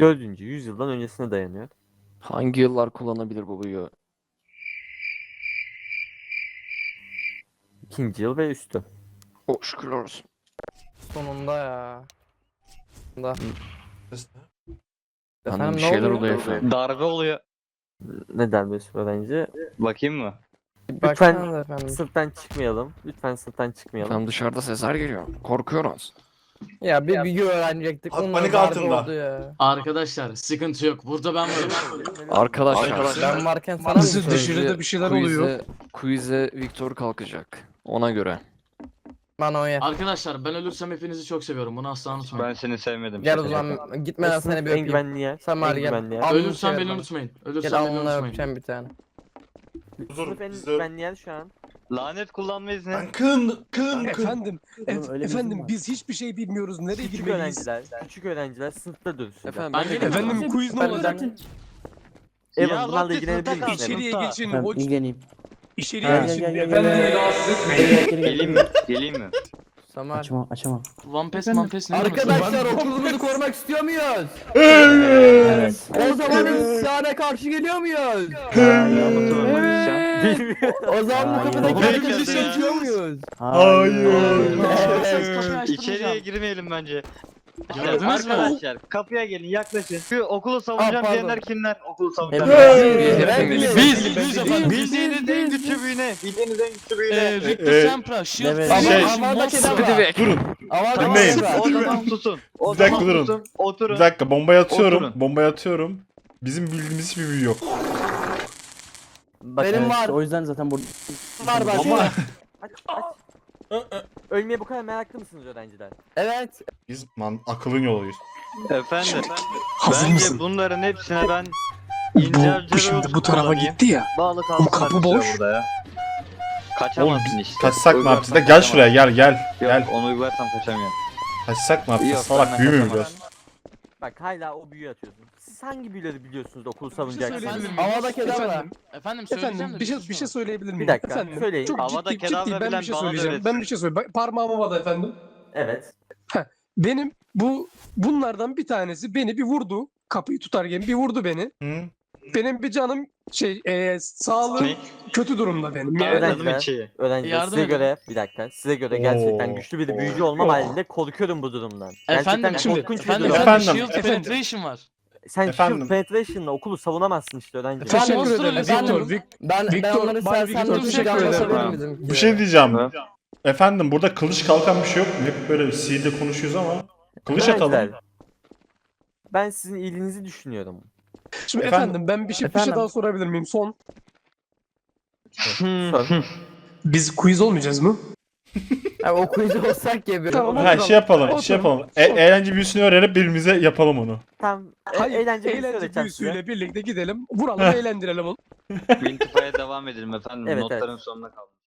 4. yüzyıldan öncesine dayanıyor. Hangi yıllar kullanabilir bu büyü? İkinci yıl ve üstü. O şükürler olsun. Sonunda ya. Da. Efendim, bir ne şeyler oluyor? oluyor efendim. Darbe oluyor. Neden bir öğrenci? Bakayım mı? Baksanıza efendim. Sınıftan çıkmayalım. Lütfen sınıftan çıkmayalım. Efendim dışarıda sesler geliyor. Korkuyoruz. Ya bir bilgi öğrenecektik. Onlar panik altında. oldu ya. Arkadaşlar sıkıntı yok. Burada ben varım. Arkadaşlar. Ben varken sana mı söyleyeyim? dışarıda bir şeyler oluyor. Quiz'e, quiz'e Victor kalkacak. Ona göre. Bana o yer. Arkadaşlar ben ölürsem hepinizi çok seviyorum. Bunu asla unutmayın. Ben seni sevmedim. Gel o zaman gitmeden seni bir en öpeyim. güvenli yer. Samar en gel. güvenli yer. Al. Ölürsem beni unutmayın. Gel Ölürsem beni alnına unutmayın. öpeceğim bir tane. Sınıf en güvenli yer şu an. Lanet kullanmayız ne? Ben kın kın kın. Efendim, Oğlum, ef- öyle bir efendim izin var. biz hiçbir şey bilmiyoruz. Nereye Küçük girmeliyiz? öğrenciler, küçük öğrenciler sınıfta dursun. Efendim Ben ben de? Efendim quiz ne Ben olacak? zaten- Evan Ya bunlarla bak, ilgilenebilir misin? kal. İçeriye Sınıfta. geçin. Ben O ilgileneyim. içeriye Ha. geçin. Gel, gel, gel, Efendim gel, rahatsız etmeyin. Gel, gel, gel, gel. Geleyim mi? Geleyim mi? Samar. Açamam açamam. One Piece, One Piece ne? Arkadaşlar okulumuzu korumak istiyor muyuz? Evet. O zaman isyana karşı geliyor muyuz? Bilmiyorum. O zaman bu Hayır. kapıdaki Hayır. herkesi seçiyor muyuz? Hayır. Evet. İçeriye girmeyelim bence. Gördünüz mü? Arkadaşlar kapıya gelin yaklaşın. Şu okulu savunacağım Aa, diyenler kimler? Okulu savunacağım. Hepimiz. Biz, biz efendim. Bildiğiniz en güçlü büyü ne? Bildiğiniz en güçlü büyü Ee, ne? Victor Ee, Sempra, Shield, Evet. Ama Şey- Avada Speedy Kedavra. Back. Durun. Avada Dinleyin. O zaman susun. O Bir dakika zaman durun. susun. Oturun. Bir dakika bombayı atıyorum. Oturun. Bombayı atıyorum. Bizim bildiğimiz hiçbir büyü yok. Bak, Benim Evet, var. O yüzden zaten burada Var bak. Ama aç, aç. Ölmeye bu kadar meraklı mısınız öğrenciler? Evet. biz man akılın yoluyuz. Efendim. Hazır Bence mısın? bunların hepsine ben Bu, ince bu şimdi bu tarafa gitti ya. Bağlı Bu kalsınlar kapı süre boş. Burada ya. Kaçamazsın işte. Kaçsak ne yapacağız? da Gel şuraya gel gel. Yok Gel. onu uygularsam kaçamıyorum. Kaçsak ne yapacağız? Yok, Salak ben büyü mü kaçamam. biliyoruz? Bak hala o büyüyü atıyorsunuz. Siz hangi büyüleri biliyorsunuz da okul söyleyebilir savunacaksınız? miyim? Avada Kedavra. Efendim, Efendim söyleyeceğim efendim de bir şey bir şey söyleyebilir miyim? Bir dakika, Efendim, söyleyin. Çok Havada ciddi, kedavra ciddi ben bilen bir şey bana da söyleyeceğim. Ben bir şey söyleyeyim. Bak, Parmağım havada efendim. Evet. Benim bu bunlardan bir tanesi beni bir vurdu. Kapıyı tutarken bir vurdu beni. Hı? Benim bir canım şey e, sağlığım Ne? kötü durumda benim. Yani, Öğrenci- içi. Yardım size edin. göre bir dakika size göre gerçekten Oo. güçlü bir büyücü olmam halinde korkuyorum bu durumdan. Efendim, Gerçekten şimdi, korkunç bir efendim, durum. Efendim. efendim, Shield Efendim. Penetration var. Sen Efendim. Shield Penetration'la okulu savunamazsın işte öğrenci. Efendim, Teşekkür ederim. Victor. Vic- Ben, ben Victor, onları Bay sersemle Victor, bir teşekkür ederim. bizim. Bir şey diyeceğim. Ha. Efendim burada kılıç kalkan bir şey yok. Hep böyle C'de konuşuyoruz ama. Kılıç atalım. Ben sizin iyiliğinizi düşünüyorum. Şimdi Efendim? efendim, ben bir şey bir şey Efendim? daha sorabilir miyim? Son. Sor. Biz quiz olmayacağız mı? Ya, o quiz'i olsak ya bir. Tamam. Ha şey yapalım, şey Oturalım. yapalım. E, eğlence büyüsünü öğrenip birbirimize yapalım onu. Tam e- Hayır, eğlence, eğlence, büyüsüyle birlikte gidelim. Vuralım, eğlendirelim oğlum. Wintify'a devam edelim efendim. Evet, Notların sonuna kaldım.